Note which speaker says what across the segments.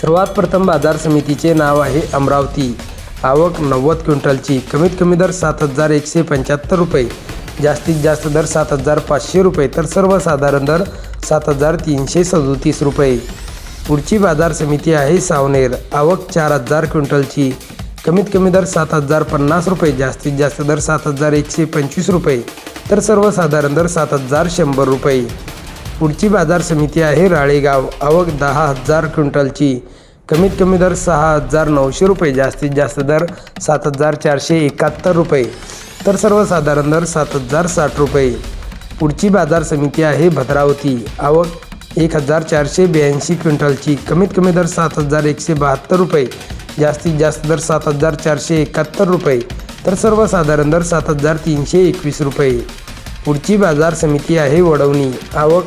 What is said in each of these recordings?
Speaker 1: सर्वात प्रथम बाजार समितीचे नाव आहे अमरावती. आवक नव्वद क्विंटलची. कमीत कमी दर सात हजार एकशे पंच्याहत्तर रुपये. जास्तीत जास्त दर सात हजार पाचशे रुपये. तर सर्वसाधारण दर सात हजार तीनशे सदोतीस रुपये. पुढची बाजार समिती आहे सावनेर. आवक चार हजार क्विंटलची. कमीत कमी दर सात हजार पन्नास रुपये. जास्तीत जास्त दर सात हजार एकशे पंचवीस रुपये. तर सर्वसाधारण दर सात हजार शंभर रुपये. पुढची बाजार समिती आहे राळेगाव. आवक दहा हजार क्विंटलची. कमीत कमी दर सहा हजार नऊशे रुपये. जास्तीत जास्त दर सात हजार चारशे एकाहत्तर रुपये. तर सर्वसाधारण दर सात हजार साठ रुपये. पुढची बाजार समिती आहे भद्रावती. आवक एक हजार चारशे ब्याऐंशी क्विंटलची. कमीत कमी दर सात हजार एकशे बहात्तर रुपये. जास्तीत जास्त दर सात हजार चारशे एकाहत्तर रुपये. तर सर्वसाधारण दर सात हजार तीनशे एकवीस रुपये. पुढची बाजार समिती आहे वडवणी. आवक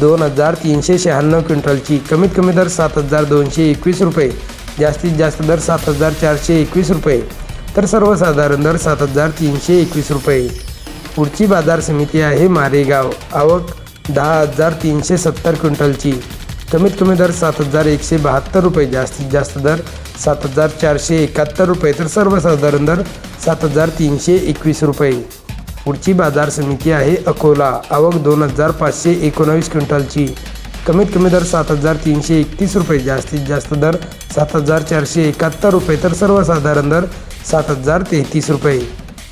Speaker 1: दोन हजार तीनशे शहाण्णव क्विंटलची. कमीत कमी दर सात हजार दोनशे एकवीस रुपये. जास्तीत जास्त दर सात हजार चारशे एकवीस रुपये. तर सर्वसाधारण दर सात हजार तीनशे एकवीस रुपये. पुढची बाजार समिती आहे मारेगाव. आवक दहा हजार तीनशे सत्तर क्विंटलची. कमीत कमी दर सात हजार एकशे बहात्तर रुपये. जास्तीत जास्त दर सात हजार चारशे एकाहत्तर रुपये. तर सर्वसाधारण दर सात हजार तीनशे एकवीस रुपये. पुढची बाजार समिती आहे अकोला. आवक दोन हजार पाचशे एकोणावीस क्विंटलची. कमीत कमी दर सात हजार तीनशे एकतीस रुपये. जास्तीत जास्त दर सात हजार चारशे एकाहत्तर रुपये. तर सर्वसाधारण दर सात हजार तेहतीस रुपये.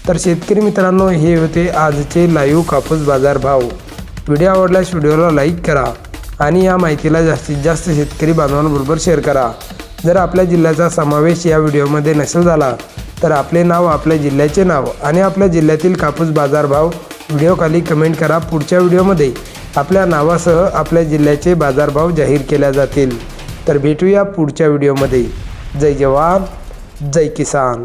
Speaker 1: तर शेतकरी मित्रांनो हे होते आजचे लाईव्ह कापूस बाजार भाव. व्हिडिओ आवडल्यास व्हिडिओला लाईक करा आणि या माहितीला जास्तीत जास्त शेतकरी बांधवांबरोबर शेअर करा. जर आपल्या जिल्ह्याचा समावेश या व्हिडिओमध्ये नसेल झाला तर आपले नाव आपल्या जिल्ह्याचे नाव आणि आपल्या जिल्ह्यातील कापूस बाजारभाव व्हिडिओखाली कमेंट करा. पुढच्या व्हिडिओमध्ये आपल्या नावासह आपल्या जिल्ह्याचे बाजारभाव जाहीर केल्या जातील. तर भेटूया पुढच्या व्हिडिओमध्ये. जय जवान जय किसान.